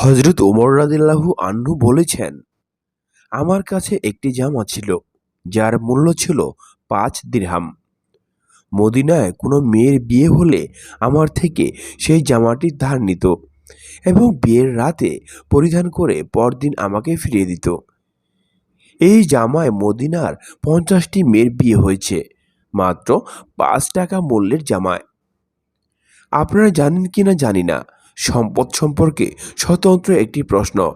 হজরত ওমর রাদিল্লাহু আন্নু বলেছেন, আমার কাছে একটি জামা ছিল, যার মূল্য ছিল পাঁচ দিরহাম। মদিনায় কোনো মেয়ের বিয়ে হলে আমার থেকে সেই জামাটি ধার নিত এবং বিয়ের রাতে পরিধান করে পরদিন আমাকে ফিরিয়ে দিত। এই জামায় মদিনার পঞ্চাশটি মেয়ের বিয়ে হয়েছে, মাত্র পাঁচ টাকা মূল্যের জামায়। আপনারা জানেন কি না জানি না সম্পদ সম্পর্কে স্বতন্ত্র একটি প্রশ্ন।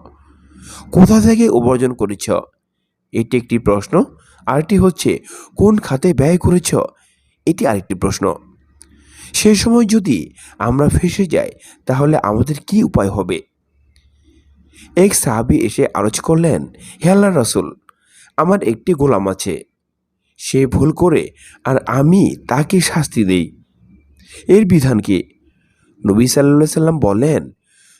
কোথা থেকে উপার্জন করেছ? এটি একটি প্রশ্ন। আরেকটি হচ্ছে, কোন খাতে ব্যয় করেছ? এটি আরেকটি প্রশ্ন। সে সময় যদি আমরা ফেসে যাই, তাহলে আমাদের কি উপায় হবে? এক সাহাবি এসে আলোচ করলেন, হে আল্লাহ রসুল, আমার একটি গোলাম আছে। সে ভুল করে, আর আমি তাকে শাস্তি দেই। এর বিধান কি? নবী সাল্লা সাল্লাম বলেন,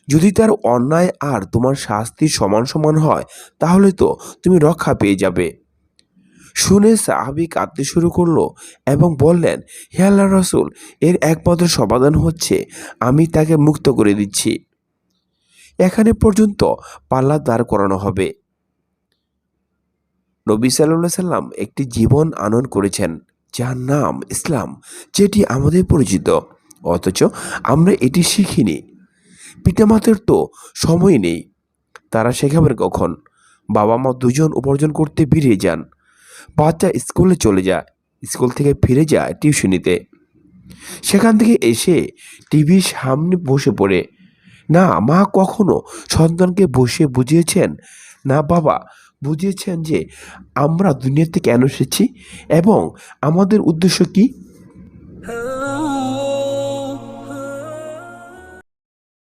যদি তার অন্যায় আর তোমার শাস্তি সমান সমান হয়, তাহলে তো তুমি রক্ষা পেয়ে যাবে। শুনে সাহাবি কাঁদতে শুরু করল এবং বললেন, হে আল্লাহ রসুল, এর একমাত্র সমাধান হচ্ছে, আমি তাকে মুক্ত করে দিচ্ছি। এখানে পর্যন্ত পাল্লা দাঁড় করানো হবে। নবী সাল্লাহ সাল্লাম একটি জীবন আনন করেছেন, যার নাম ইসলাম, যেটি আমাদের পরিচিত। অথচ আমরা এটি শিখিনি। পিতামাতার তো সময় নেই। তারা শেখাবেন কখন? বাবা মা দুজন উপার্জন করতে বেরিয়ে যান। বাচ্চা স্কুলে চলে যায়। স্কুল থেকে ফিরে যায় টিউশনিতে। সেখান থেকে এসে টিভির সামনে বসে পড়ে। না, মা কখনো সন্তানকে বসে বুঝিয়েছেন? না, বাবা, বুঝিয়েছেন যে আমরা দুনিয়াতে কেন এসেছি এবং আমাদের উদ্দেশ্য কী?